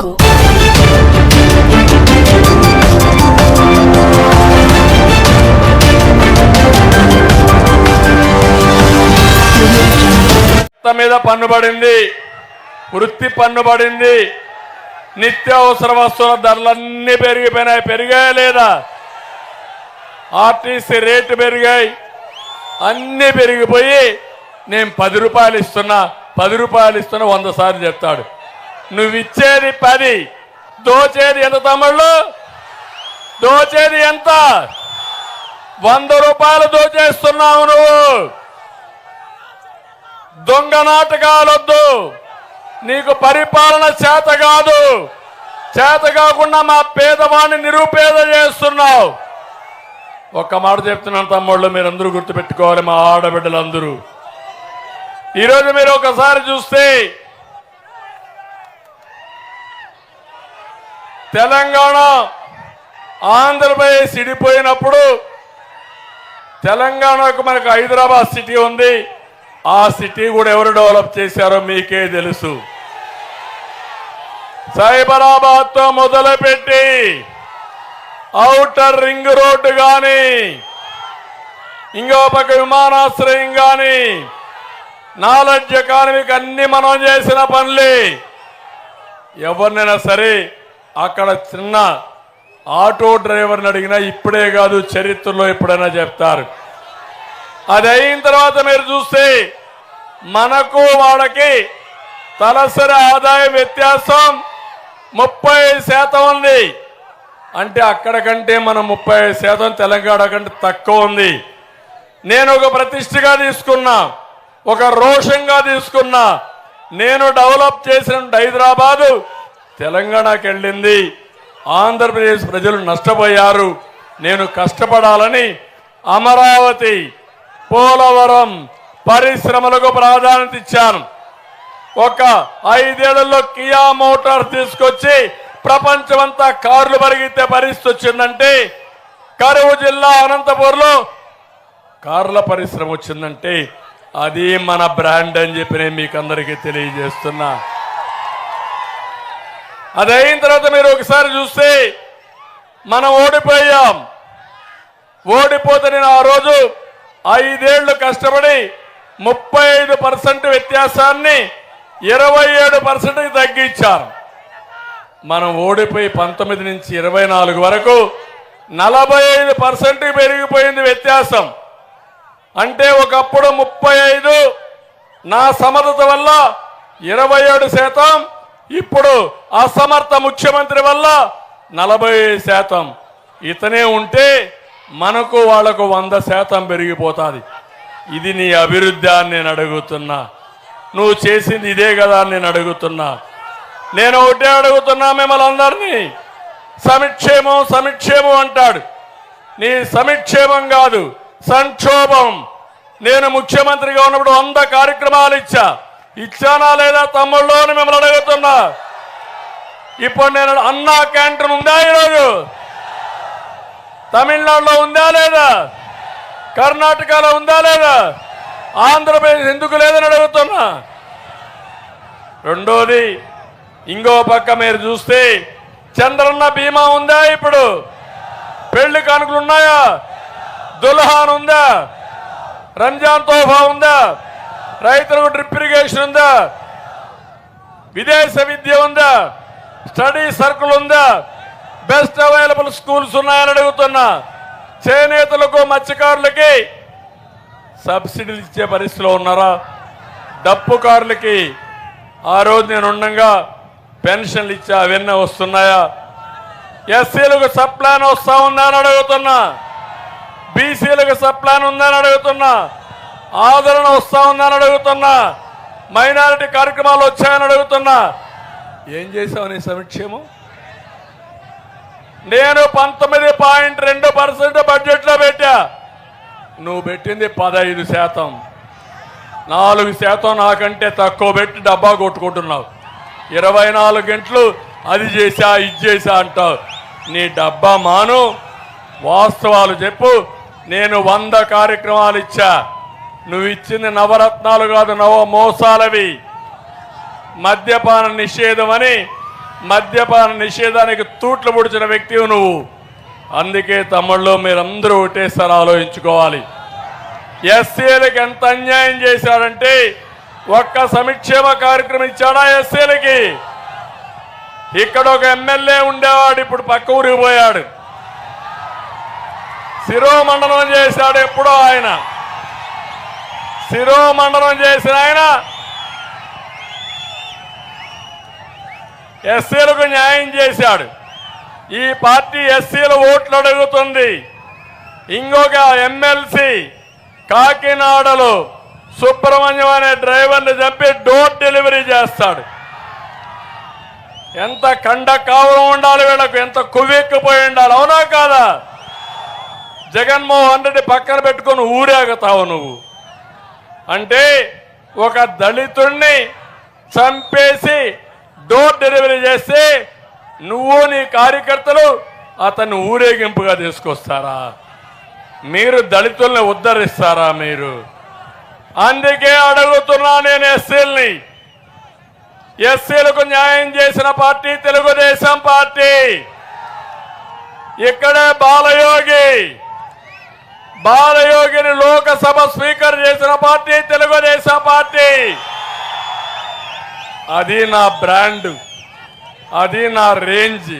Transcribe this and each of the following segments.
jungle. మొత్తం మీద పన్ను పడింది వృత్తి పన్ను పడింది నిత్యావసర వస్తువుల ధరలన్నీ పెరిగిపోయినాయి. పెరిగాయా లేదా? ఆర్టీసీ రేటు పెరిగాయి అన్నీ పెరిగిపోయి నేను పది రూపాయలు ఇస్తున్నా పది రూపాయలు ఇస్తున్నా వంద సార్లు చెప్తాడు. నువ్వు ఇచ్చేది పది. దోచేది ఎంత తమ్ముళ్ళు? దోచేది ఎంత? వంద రూపాయలు దోచేస్తున్నావు నువ్వు. దొంగ నాటకాలొద్దు. నీకు పరిపాలన చేత కాదు. చేత కాకుండా మా పేదవాడిని నిరుపేద చేస్తున్నావు. ఒక్క మాట చెప్తున్నాను తమ్ముళ్ళు మీరందరూ గుర్తుపెట్టుకోవాలి మా ఆడబిడ్డలందరూ. ఈరోజు మీరు ఒకసారి చూస్తే తెలంగాణ ఆంధ్రప్రదేశ్ ఇడిపోయినప్పుడు తెలంగాణకు మనకు హైదరాబాద్ సిటీ ఉంది. ఆ సిటీ కూడా ఎవరు డెవలప్ చేశారో మీకే తెలుసు. సైబరాబాద్తో మొదలుపెట్టి ఔటర్ రింగ్ రోడ్డు కానీ ఇంకో పక్క విమానాశ్రయం కానీ నాలెడ్జ్ ఎకానమీకి అన్ని మనం చేసిన పనులే. ఎవరినైనా సరే అక్కడ చిన్న ఆటో డ్రైవర్ని అడిగినా ఇప్పుడే కాదు చరిత్రలో ఎప్పుడైనా చెప్తారు. అది అయిన తర్వాత మీరు చూస్తే మనకు వాళ్ళకి తలసరి ఆదాయం వ్యత్యాసం ముప్పై శాతం ఉంది. అంటే అక్కడ కంటే మనం ముప్పై శాతం తెలంగాణ కంటే తక్కువ ఉంది. నేను ఒక ప్రతిష్టగా తీసుకున్నా ఒక రోషంగా తీసుకున్నా నేను డెవలప్ చేసిన హైదరాబాదు తెలంగాణకి వెళ్ళింది ఆంధ్రప్రదేశ్ ప్రజలు నష్టపోయారు. నేను కష్టపడాలని అమరావతి పోలవరం పరిశ్రమలకు ప్రాధాన్యత ఇచ్చాను. ఒక ఐదేళ్ళలో కియా మోటార్ తీసుకొచ్చి ప్రపంచమంతా కార్లు పరిగెత్తే పరిస్థితి వచ్చిందంటే కరువు జిల్లా అనంతపూర్లో కార్ల పరిశ్రమ వచ్చిందంటే అది మన బ్రాండ్ అని చెప్పి నేను మీకు అందరికీ తెలియజేస్తున్నా. అది అయిన తర్వాత మీరు ఒకసారి చూస్తే మనం ఓడిపోయాం. ఓడిపోతే నేను ఆ రోజు ఐదేళ్ళు కష్టపడి ముప్పై ఐదు పర్సెంట్ వ్యత్యాసాన్ని ఇరవై ఏడు పర్సెంట్కి తగ్గించారు. మనం ఓడిపోయి పంతొమ్మిది నుంచి ఇరవై నాలుగు వరకు నలభై ఐదు పర్సెంట్ పెరిగిపోయింది వ్యత్యాసం. అంటే ఒకప్పుడు ముప్పై ఐదు నా సమర్థత వల్ల ఇరవై ఏడు శాతం ఇప్పుడు అసమర్థ ముఖ్యమంత్రి వల్ల నలభై శాతం ఇతనే ఉంటే మనకు వాళ్ళకు వంద శాతం పెరిగిపోతుంది. ఇది నీ అభివృద్ధి అని నేను అడుగుతున్నా. నువ్వు చేసింది ఇదే కదా అని నేను అడుగుతున్నా. నేను ఒకటే అడుగుతున్నా మిమ్మల్ని అందరినీ. సమిక్షేమం సమిక్షేమం అంటాడు. నీ సమిక్షేమం కాదు సంక్షోభం. నేను ముఖ్యమంత్రిగా ఉన్నప్పుడు వంద కార్యక్రమాలు ఇచ్చా. ఇచ్చానా లేదా తమ్ముళ్ళు అని మిమ్మల్ని అడుగుతున్నా. ఇప్పుడు నేను అన్నా క్యాంటీన్ ఉందా ఈరోజు? తమిళనాడులో ఉందా లేదా? కర్ణాటకలో ఉందా లేదా? ఆంధ్రప్రదేశ్ ఎందుకు లేదని అడుగుతున్నా. రెండోది ఇంకో పక్క మీరు చూస్తే చంద్రన్న బీమా ఉందా ఇప్పుడు? పెళ్ళి కానుకలు ఉన్నాయా? దుల్హాన్ ఉందా? రంజాన్ తోఫా ఉందా? రైతులకు డ్రిప్ ఇరిగేషన్ ఉందా? విదేశ విద్య ఉందా? స్టడీ సర్కిల్ ఉందా? బెస్ట్ అవైలబుల్ స్కూల్స్ ఉన్నాయని అడుగుతున్నా. చేనేతలకు మత్స్యకారులకి సబ్సిడీలు ఇచ్చే పరిస్థితిలో ఉన్నారా? డప్పుకారులకి ఆ రోజు నేను ఉండగా పెన్షన్లు ఇచ్చా అవన్నీ వస్తున్నాయా? ఎస్సీలకు సప్లాన్ వస్తా ఉందా అని అడుగుతున్నా. బీసీలకు సప్లాన్ ఉందా ఉందని అడుగుతున్నా. ఆదరణ వస్తా ఉందని అడుగుతున్నా. మైనారిటీ కార్యక్రమాలు వచ్చాయని అడుగుతున్నా. ఏం చేసావు నీ సంక్షేమం? నేను పంతొమ్మిది పాయింట్ రెండు పర్సెంట్ బడ్జెట్లో పెట్టా. నువ్వు పెట్టింది పదహైదు శాతం. నాలుగు శాతం నాకంటే తక్కువ పెట్టి డబ్బా కొట్టుకుంటున్నావు. ఇరవై నాలుగు గంటలు అది చేసా ఇది చేసా అంటావు. నీ డబ్బా మాను. వాస్తవాలు చెప్పు. నేను వంద కార్యక్రమాలు ఇచ్చా. నువ్వు ఇచ్చిన నవరత్నాలు కాదు నవ మోసాలవి. మద్యపాన నిషేధం అని మద్యపాన నిషేధానికి తూట్లు పొడిచిన వ్యక్తివి నువ్వు. అందుకే తమ్ముళ్ళు మీరందరూ ఒకటేసారి ఆలోచించుకోవాలి. ఎస్సీలకు ఎంత అన్యాయం చేశాడంటే ఒక్క సంక్షేమ కార్యక్రమం ఇచ్చాడా ఎస్సీలకి? ఇక్కడ ఒక ఎమ్మెల్యే ఉండేవాడు ఇప్పుడు పక్క ఊరికి పోయాడు. శిరోమండనం చేశాడు ఎప్పుడో ఆయన. శిరోమండనం చేసిన ఆయన ఎస్సీలకు న్యాయం చేశాడు. ఈ పార్టీ ఎస్సీల ఓట్లు అడుగుతుంది. ఇంకొక ఎమ్మెల్సీ కాకినాడలో సుబ్రహ్మణ్యం అనే డ్రైవర్ని చంపి డోర్ డెలివరీ చేస్తాడు. ఎంత కండ కావడం ఉండాలి వీళ్ళకు ఎంత కువ్వెక్కిపోయి ఉండాలి అవునా కాదా? జగన్మోహన్ రెడ్డి పక్కన పెట్టుకొని ఊరేగుతావు నువ్వు. అంటే ఒక దళితుణ్ణి చంపేసి డోర్ డెలివరీ చేస్తే నువ్వు నీ కార్యకర్తలు అతన్ని ఊరేగింపుగా తీసుకొస్తారా? మీరు దళితుల్ని ఉద్ధరిస్తారా మీరు? అందుకే అడుగుతున్నా నేను ఎస్సీల్ని. ఎస్సీలకు న్యాయం చేసిన పార్టీ తెలుగుదేశం పార్టీ. ఇక్కడే బాలయోగి. బాలయోగిని లోకసభ స్పీకర్ చేసిన పార్టీ తెలుగుదేశం పార్టీ. అది నా బ్రాండ్. అది నా రేంజ్.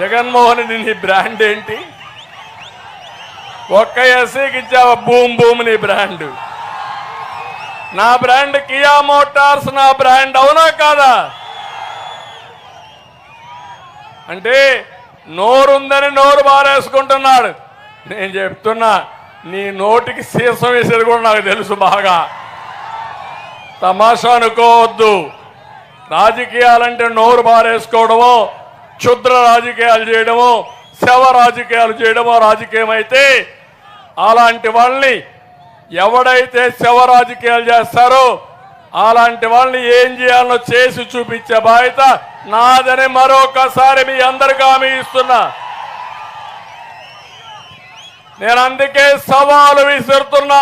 జగన్మోహన్ రెడ్డి నీ బ్రాండ్ ఏంటి? ఒక్క ఎస్సీకి ఇచ్చావు? భూమ్ భూమ్ నీ బ్రాండ్. నా బ్రాండ్ కియా మోటార్స్ నా బ్రాండ్. అవునా కాదా? అంటే నోరుందని నోరు బారేసుకుంటున్నాడు. నేను చెప్తున్నా నీ నోటికి సీసం వేసేది కూడా నాకు తెలుసు బాగా. తమాషా అనుకోవద్దు. రాజకీయాలంటే నోరు బారేసుకోవడమో క్షుద్ర రాజకీయాలు చేయడమో శవ రాజకీయాలు చేయడమో రాజకీయం అయితే అలాంటి వాళ్ళని ఎవడైతే శవ రాజకీయాలు చేస్తారో అలాంటి వాళ్ళని ఏం చేయాలో చేసి చూపించే బాధ్యత నాదని మరొకసారి మీ అందరికీ హామీ ఇస్తున్నా. నేను అందుకే సవాలు విసురుతున్నా.